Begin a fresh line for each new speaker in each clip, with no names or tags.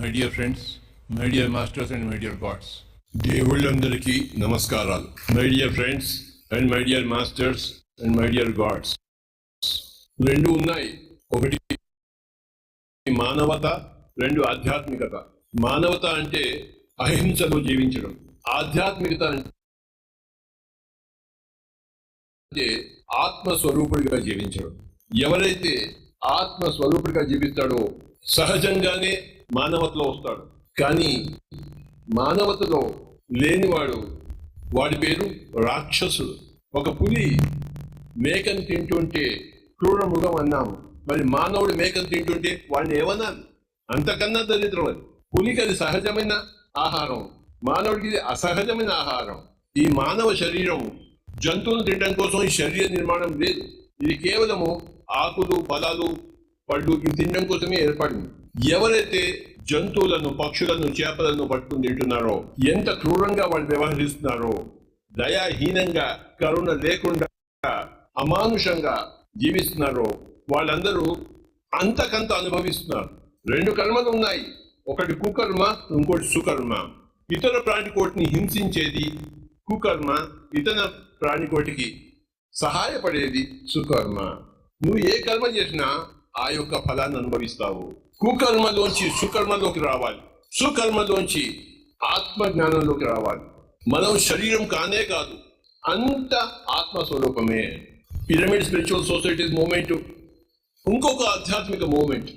My dear friends my dear masters and my dear gods
దేవుళ్ళందరికీ నమస్కారాలు. My dear friends and my dear masters and my dear gods రెండు ఉన్నాయి. ఒకటి మానవత రెండు ఆధ్యాత్మికత. మానవత అంటే అహింసలో జీవించడం. ఆధ్యాత్మికత అంటే ఆత్మస్వరూపుడిగా జీవించడం. ఎవరైతే ఆత్మ స్వరూపుడిగా జీవిస్తాడో. సహజంగానే మానవతలో వస్తాడు. కానీ మానవతలో లేనివాడు వాడి పేరు రాక్షసుడు. ఒక పులి మేకను తింటుంటే క్రూర మృగం అన్నాము మరి మానవుడు మేకను తింటుంటే వాడిని ఏమన్నాను అంతకన్నా దరిద్రం అది. పులికి అది సహజమైన ఆహారం. మానవుడికి ఇది అసహజమైన ఆహారం. ఈ మానవ శరీరం జంతువులు తినడం కోసం ఈ శరీర నిర్మాణం లేదు. ఇది కేవలము ఆకులు ఫలాలు పళ్ళు ఇవి తినడం కోసమే ఏర్పడింది. ఎవరైతే జంతువులను పక్షులను చేపలను పట్టుకుని తింటున్నారో ఎంత క్రూరంగా వాళ్ళు వ్యవహరిస్తున్నారో దయాహీనంగా కరుణ లేకుండా అమానుషంగా జీవిస్తున్నారో వాళ్ళందరూ అంతకంత అనుభవిస్తున్నారు. రెండు కర్మలు ఉన్నాయి. ఒకటి కుకర్మ ఇంకోటి సుకర్మ. ఇతర ప్రాణికోటిని హింసించేది కుకర్మ ఇతర ప్రాణికోటికి సహాయపడేది సుకర్మ. నువ్వు ఏ కర్మ చేసినా ఆ యొక్క ఫలాన్ని అనుభవిస్తావు. కుకర్మలోంచి సుకర్మలోకి రావాలి. సుకర్మలోంచి ఆత్మ జ్ఞానంలోకి రావాలి. మనం శరీరం కానే కాదు అంత ఆత్మ స్వరూపమే పిరమిడ్ స్పిరిచువల్ సొసైటీ మూమెంట్ ఇంకొక ఆధ్యాత్మిక మూమెంట్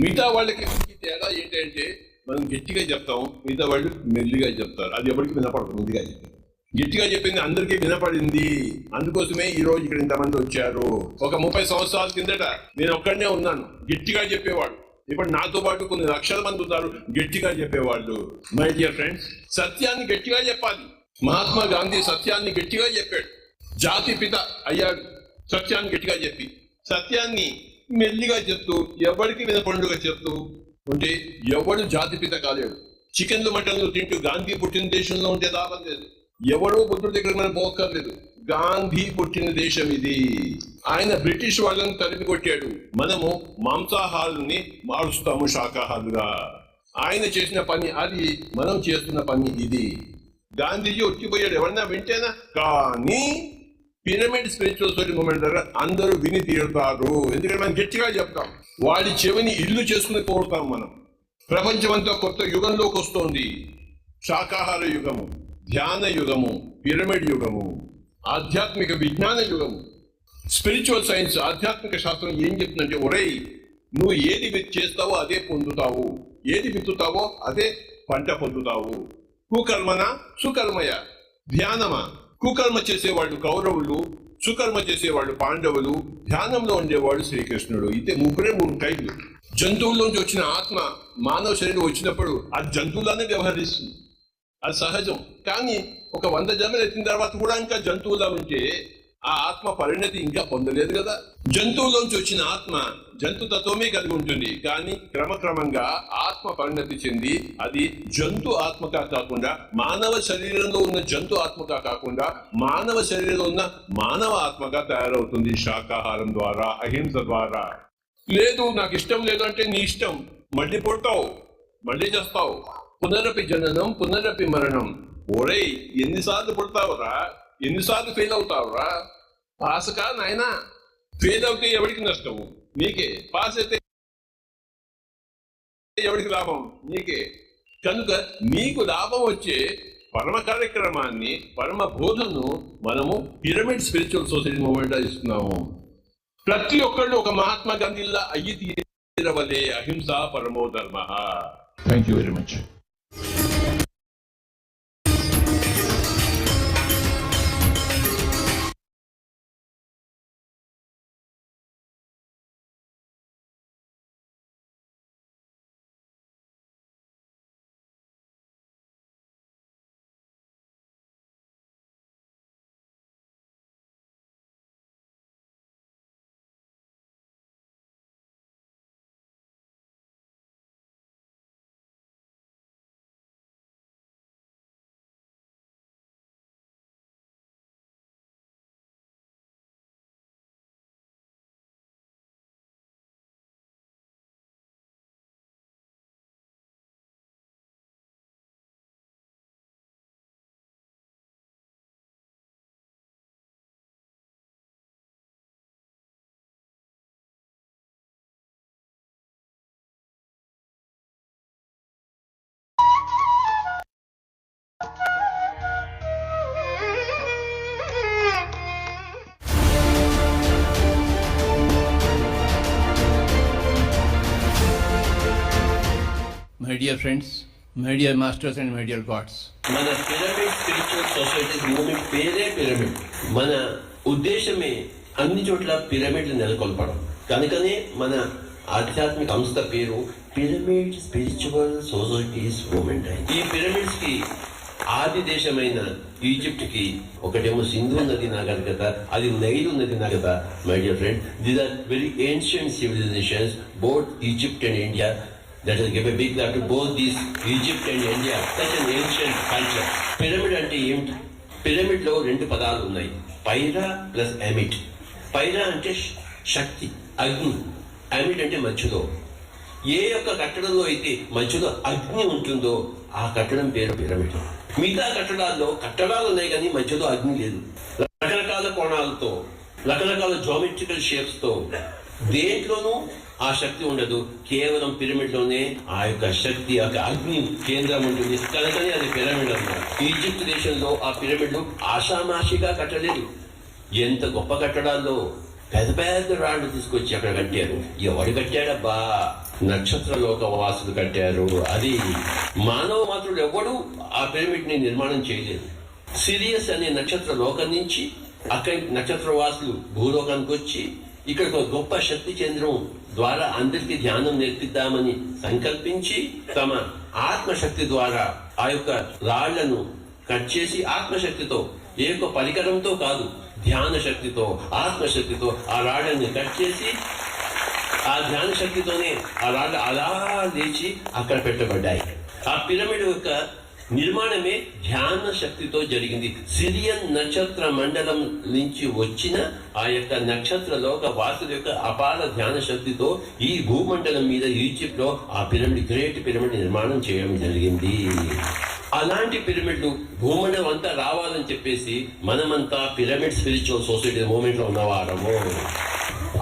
మిగతా వాళ్ళకి తేడా ఏంటంటే మనం గట్టిగా చెప్తాం మిగతా వాళ్ళు మెల్లిగా చెప్తారు. అది ఎవరికి వినపడదు ముందుగా చెప్తారు. గట్టిగా చెప్పింది అందరికీ వినపడింది. అందుకోసమే ఈ రోజు ఇక్కడ ఇంతమంది వచ్చారు. ఒక ముప్పై సంవత్సరాల కిందట నేను ఒక్కడనే ఉన్నాను. గట్టిగా చెప్పేవాడు ఇప్పుడు నాతో పాటు కొన్ని లక్షల మంది ఉన్నారు. గట్టిగా చెప్పేవాళ్ళు. మై డియర్ ఫ్రెండ్స్ సత్యాన్ని గట్టిగా చెప్పాలి. మహాత్మా గాంధీ సత్యాన్ని గట్టిగా చెప్పాడు. జాతి పిత అయ్యాడు. సత్యాన్ని గట్టిగా చెప్పి. సత్యాన్ని మెల్లిగా చెప్తూ ఎవరికి వినపండుగా చెప్తూ ఉంటే ఎవడు జాతి పిత కాలేడు. చికెన్లు మటన్లు తింటూ గాంధీ పుట్టిన దేశంలో ఉంటే లాభం లేదు. ఎవరో బుద్ధుడి దగ్గర మనం పోక్కర్లేదు. గాంధీ పుట్టిన దేశం ఇది. ఆయన బ్రిటిష్ వాళ్ళని తరిమి కొట్టాడు. మనము మాంసాహారుల్ని మారుస్తాము శాకాహారులుగా. ఆయన చేసిన పని అది మనం చేస్తున్న పని ఇది. గాంధీజీ వచ్చిపోయాడు ఎవరన్నా వింటేనా? కానీ పిరమిడ్ స్పిరిచువల్ సొసైటీ మూమెంట్ దగ్గర అందరూ విని తీరుతారు. ఎందుకంటే మనం గట్టిగా చెప్తాం. వాడి చెవిని ఇల్లు చేసుకుని కోరుతాం మనం. ప్రపంచమంతా కొత్త యుగంలోకి వస్తోంది. శాకాహార యుగము. ధ్యాన యుగము పిరమిడ్ యుగము ఆధ్యాత్మిక విజ్ఞాన యుగము. స్పిరిచువల్ సైన్స్ ఆధ్యాత్మిక శాస్త్రం ఏం చెప్తుందంటే ఒరేయ్ నువ్వు ఏది విత్ చేస్తావో అదే పొందుతావు. ఏది విత్తుతావో అదే పంట పొందుతావు. కుకర్మన? సుకర్మయ. ధ్యానమా? కుకర్మ చేసేవాళ్ళు కౌరవులు సుకర్మ చేసేవాళ్ళు పాండవులు ధ్యానంలో ఉండేవాడు శ్రీకృష్ణుడు. ఇదే ముగ్గురే మూడు టైపులు. జంతువుల్లోంచి వచ్చిన ఆత్మ మానవ శరీరం వచ్చినప్పుడు ఆ జంతువులానే వ్యవహరిస్తుంది. అది సహజం. కానీ ఒక వంద జన్మలు ఎత్తిన తర్వాత కూడా ఇంకా జంతువులా ఉంటే ఆ ఆత్మ పరిణతి ఇంకా పొందలేదు కదా. జంతువులోంచి వచ్చిన ఆత్మ జంతు తత్వమే కలిగి ఉంటుంది. కానీ క్రమక్రమంగా ఆత్మ పరిణతి చెంది అది జంతు ఆత్మగా కాకుండా మానవ శరీరంలో ఉన్న జంతు ఆత్మగా కాకుండా మానవ శరీరంలో ఉన్న మానవ ఆత్మగా తయారవుతుంది శాకాహారం ద్వారా అహింస ద్వారా. లేదు నాకు ఇష్టం లేదు అంటే నీ ఇష్టం. మళ్ళీ పుడతావు మళ్ళీ చేస్తావు. పునరపి జననం పునరపి మరణం. ఒరేయ్ ఎన్నిసార్లు పుడతావురా? ఎన్నిసార్లు ఫెయిల్ అవుతావురా? పాస్ కా నాయనా? ఫెయిల్ అవుతే ఎవరికి నష్టము నీకే. పాస్ అయితే ఎవరికి లాభం? నీకే. కనుక నీకు లాభం వచ్చే పరమ కార్యక్రమాన్ని పరమ బోధను మనము పిరమిడ్ స్పిరిచువల్ సొసైటీ మూమెంట్ ఇస్తున్నాము. ప్రతి ఒక్కళ్ళు ఒక మహాత్మా గాంధీలా అయ్యి తీరవలే అహింస పరమో ధర్మ.
Thank you very much you dear friends, my dear masters and my dear gods.
మన పిరమిడ్ స్పిరిచువల్ సొసైటీ మూమెంట్ పేరే పిరమిడ్ మన ఉద్దేశమే అన్ని చోట్ల పిరమిడ్లు నెలకొల్పడం. కనుకనే మన ఆధ్యాత్మిక సంస్థ పేరు పిరమిడ్ స్పిరిచువల్ సొసైటీస్ మూమెంట్ ఈ పిరమిడ్స్కి ఆది దేశమైన ఈజిప్ట్కి ఒకటేమో సింధు నది నాగరికత అది నైలు నది నాగరికత my dear friend these are very ancient civilisations both Egypt and India that is give a big clap to both these Egypt and India. Such an ancient pyramid అంటే ఏమిటి? పిరమిడ్లో రెండు పదాలు ఉన్నాయి. పైరా ప్లస్ ఎమిట్ పైరా అంటే శక్తి అగ్ని. Emit అంటే మధ్యలో ఏ యొక్క కట్టడంలో అయితే మధ్యలో అగ్ని ఉంటుందో ఆ కట్టడం పేరు పిరమిడ్ మిగతా కట్టడాల్లో కట్టడాలు ఉన్నాయి కానీ మధ్యలో అగ్ని లేదు. రకరకాల కోణాలతో రకరకాల జామెట్రికల్ షేప్స్తో దేంట్లోనూ ఆ శక్తి ఉండదు. కేవలం పిరమిడ్లోనే ఆ యొక్క శక్తి యొక్క అగ్ని కేంద్రం ఉంటుంది. కనుకనే అది పిరమిడ్ అన్నారు ఈజిప్ట్ దేశంలో ఆ పిరమిడ్ను ఆషామాషిగా కట్టలేదు. ఎంత గొప్ప కట్టడాల్లో పెద్ద పెద్ద రాళ్ళు తీసుకొచ్చి అక్కడ కట్టారు. ఎవడు కట్టాడబ్బా? నక్షత్ర లోక వాసులు కట్టారు. అది మానవ మాత్రుడు ఎవడు ఆ పిరమిడ్ని నిర్మాణం చేయలేదు. సిరియస్ అనే నక్షత్ర లోకం నుంచి అక్కడి నక్షత్ర వాసులు భూలోకానికి వచ్చి ఇక్కడ ఒక గొప్ప శక్తి కేంద్రం ద్వారా అందరికీ ధ్యానం నేర్పిద్దామని సంకల్పించి తమ ఆత్మశక్తి ద్వారా ఆ యొక్క రాళ్ళను కట్ చేసి ఆత్మశక్తితో ఏ యొక్క పరికరంతో కాదు ధ్యాన శక్తితో ఆత్మశక్తితో ఆ రాళ్ళని కట్ చేసి ఆ ధ్యాన శక్తితోనే ఆ రాళ్ళు అలా లేచి అక్కడ పెట్టబడ్డాయి. ఆ పిరమిడ్ యొక్క నిర్మాణమే ధ్యాన శక్తితో జరిగింది. సిరియన్ నక్షత్ర మండలం నుంచి వచ్చిన ఆ యొక్క నక్షత్ర లోక వాసుల యొక్క అపార ధ్యాన శక్తితో ఈ భూమండలం మీద ఈజిప్ట్లో ఆ పిరమిడ్ గ్రేట్ పిరమిడ్ నిర్మాణం చేయడం జరిగింది. అలాంటి పిరమిడ్లు భూమండలం అంతా రావాలని చెప్పేసి మనమంతా పిరమిడ్ స్పిరిచువల్ సొసైటీ మూమెంట్లో ఉన్నవారము.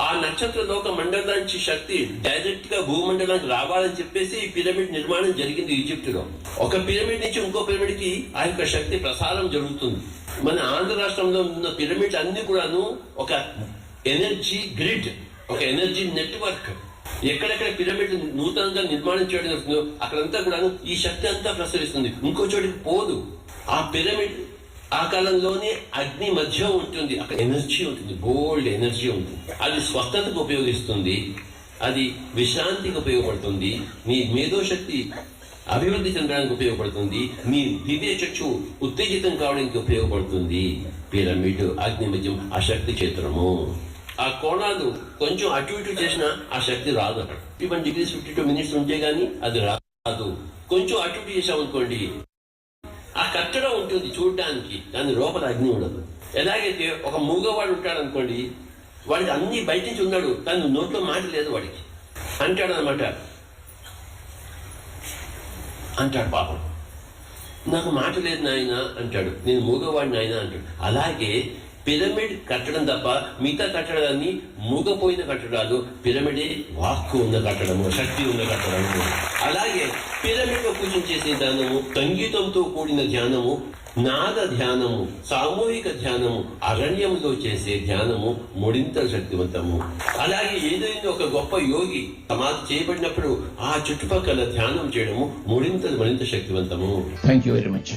ఆ నక్షత్ర లోక మండలానికి శక్తి డైరెక్ట్గా భూమండలానికి రావాలని చెప్పేసి ఈ పిరమిడ్ నిర్మాణం జరిగింది ఈజిప్ట్లో ఒక పిరమిడ్ నుంచి ఇంకో పిరమిడ్కి ఆ యొక్క శక్తి ప్రసారం జరుగుతుంది. మన ఆంధ్ర రాష్ట్రంలో ఉన్న పిరమిడ్ అన్ని కూడాను ఒక ఎనర్జీ గ్రిడ్ ఒక ఎనర్జీ నెట్వర్క్. ఎక్కడెక్కడ పిరమిడ్ నూతనంగా నిర్మాణం చేయడం జరుగుతుందో అక్కడంతా కూడా ఈ శక్తి అంతా ప్రసరిస్తుంది. ఇంకో చోటికి పోదు. ఆ పిరమిడ్ ఆ కాలంలోనే అగ్ని మధ్య ఉంటుంది. అక్కడ ఎనర్జీ ఉంటుంది. గోల్డ్ ఎనర్జీ ఉంటుంది. అది స్వస్థతకు ఉపయోగిస్తుంది. అది విశ్రాంతికి ఉపయోగపడుతుంది. మీ మేధోశక్తి అభివృద్ధి చెందడానికి ఉపయోగపడుతుంది. మీ దివ్య చక్షు ఉత్తేజితం కావడానికి ఉపయోగపడుతుంది. పిరమిడ్ అగ్ని మధ్యం ఆ శక్తి క్షేత్రము. ఆ కోణాలు కొంచెం అటు ఇటు చేసినా ఆ శక్తి రాదు అక్కడ. Fifty one degrees fifty two minutes ఉంటే కానీ అది రాదు. కొంచెం అటు ఇటు చేసామనుకోండి ఆ కట్టడం ఉంటుంది చూడడానికి దాని లోపల అగ్ని ఉండదు. ఎలాగైతే ఒక మూగవాడు ఉంటాడు అనుకోండి వాడికి అన్ని బయట నుంచి ఉన్నాడు తను నోట్లో మాట లేదు వాడికి. అంటాడు అనమాట అంటాడు పాపం. నాకు మాట లేదు నాయన అంటాడు. నేను మూగవాడిని నాయన అంటాడు. అలాగే పిరమిడ్ కట్టడం తప్ప మిగతా కట్టడాన్ని మూగపోయిన కట్టడాలు. పిరమిడే వాక్కు ఉన్న కట్టడము శక్తి ఉన్న కట్టడము. అలాగే పిరమిడ్లో పూజ చేసే ధ్యానము సంగీతంతో కూడిన ధ్యానము నాద ధ్యానము సామూహిక ధ్యానము అరణ్యంలో చేసే ధ్యానము ముడింత శక్తివంతము. అలాగే ఏదైనా ఒక గొప్ప యోగి సమాధి చేయబడినప్పుడు ఆ చుట్టుపక్కల ధ్యానం చేయడము ముడింత మరింత శక్తివంతము.
Thank you very much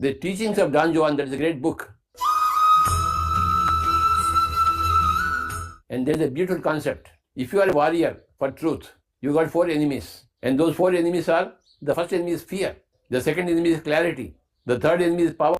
The teachings of Don Juan, that is a great book. And there's a beautiful concept. If you are a warrior for truth, you got four enemies. And those four enemies are the first enemy is fear, the second enemy is clarity, the third enemy is power.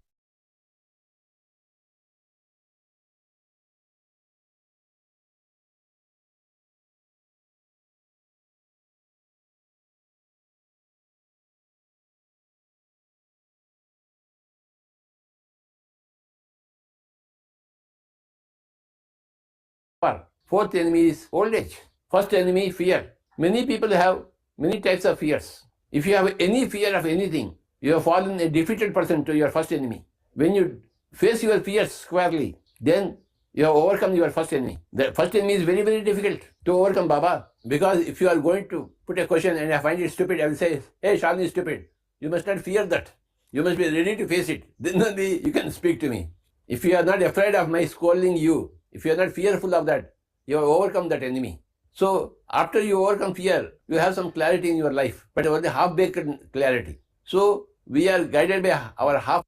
Power. Fourth enemy is old age. First enemy, fear. Many people have many types of fears. If you have any fear of anything, you have fallen a defeated person to your first enemy. When you face your fears squarely, then you have overcome your first enemy. The first enemy is very, very difficult to overcome, Baba. Because if you are going to put a question and I find it stupid, I will say, Hey, Shalini is stupid. You must not fear that. You must be ready to face it. Then only you can speak to me. If you are not afraid of my scolding you, if you are not fearful of that, you have overcome that enemy. So after you overcome fear, you have some clarity in your life, but only half-baked clarity. So we are guided by our half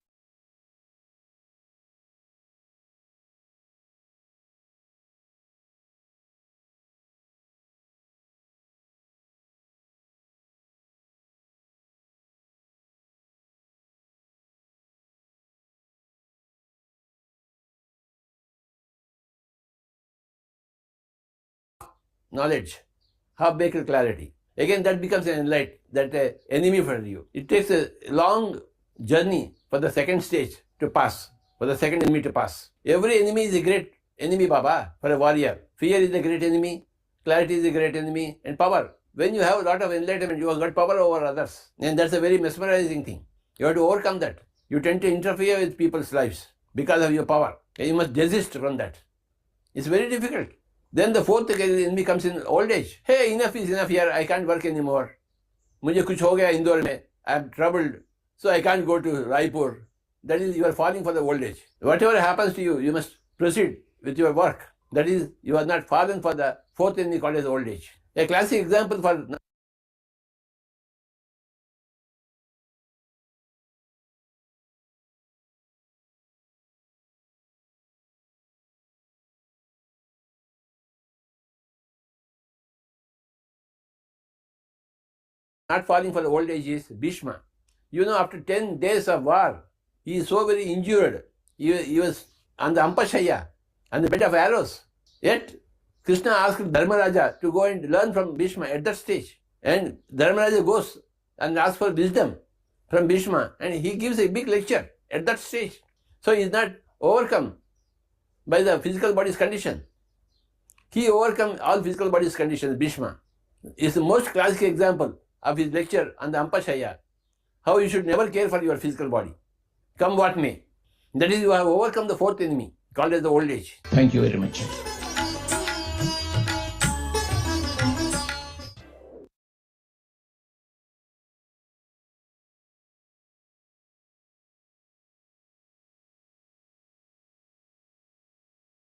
knowledge, half-baked clarity. Again, that becomes an enlight, that uh, enemy for you. It takes a long journey for the second stage to pass, for the second enemy to pass. Every enemy is a great enemy, Baba, for a warrior. Fear is a great enemy, clarity is a great enemy, and power. When you have a lot of enlightenment, you have got power over others. And that's a very mesmerizing thing. You have to overcome that. You tend to interfere with people's lives because of your power. And you must desist from that. It's very difficult. Then the fourth enemy comes in old age. Hey, enough is enough here. I can't work anymore. मुझे कुछ हो गया इंदौर में I am troubled so I can't go to Raipur that is you are falling for the old age whatever happens to you you must proceed with your work. That is, you are not fallen for the fourth enemy called as old age. A classic example for not falling for the old age is Bhishma. You know, after 10 days of war, he is so very injured. He, he was on the Ampashaya, on the bed of arrows. Yet, Krishna asked Dharmaraja to go and learn from Bhishma at that stage. And Dharmaraja goes and asks for wisdom from Bhishma, and he gives a big lecture at that stage. So he is not overcome by the physical body's condition. He overcome all physical body's conditions, Bhishma. Is the most classic example of his lecture on the Ampashaya. How you should never care for your physical body. Come what may. That is, you have overcome the fourth enemy, called as the old age. Thank you very much.